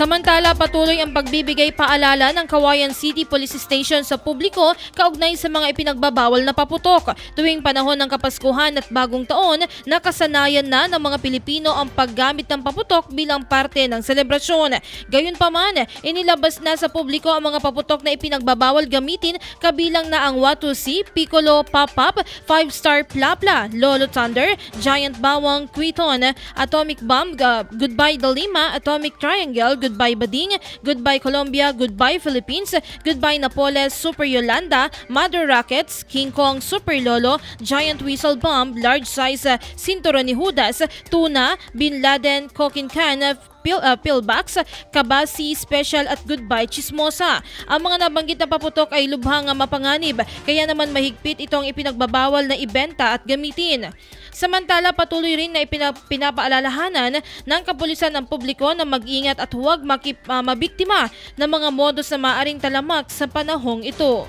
Samantala, patuloy ang pagbibigay paalala ng Kawayan City Police Station sa publiko kaugnay sa mga ipinagbabawal na paputok. Tuwing panahon ng Kapaskuhan at Bagong Taon, nakasanayan na ng mga Pilipino ang paggamit ng paputok bilang parte ng selebrasyon. Gayunpaman, inilabas na sa publiko ang mga paputok na ipinagbabawal gamitin kabilang na ang Watusi, Piccolo Pop-Up, 5-Star Plapla, Lolo Thunder, Giant Bawang, Quiton, Atomic Bomb, uh, Goodbye Dalima, Atomic Triangle, Goodbye Bading, Goodbye Colombia, Goodbye Philippines, Goodbye Napoles, Super Yolanda, Mother Rockets, King Kong. Super Lolo, Giant Whistle Bomb, Large Size. Cinturon ni Judas, Tuna, Bin Laden, Cokin Can, Pill, uh, Pillbox, Kabasi, Special at Goodbye Chismosa. Ang mga nabanggit na paputok ay lubhang mapanganib, kaya naman mahigpit itong ipinagbabawal na ibenta at gamitin. Samantala, patuloy rin na pinapaalalahanan ng kapulisan ng publiko na mag-ingat at huwag makip, uh, mabiktima ng mga modus na maaring talamak sa panahong ito.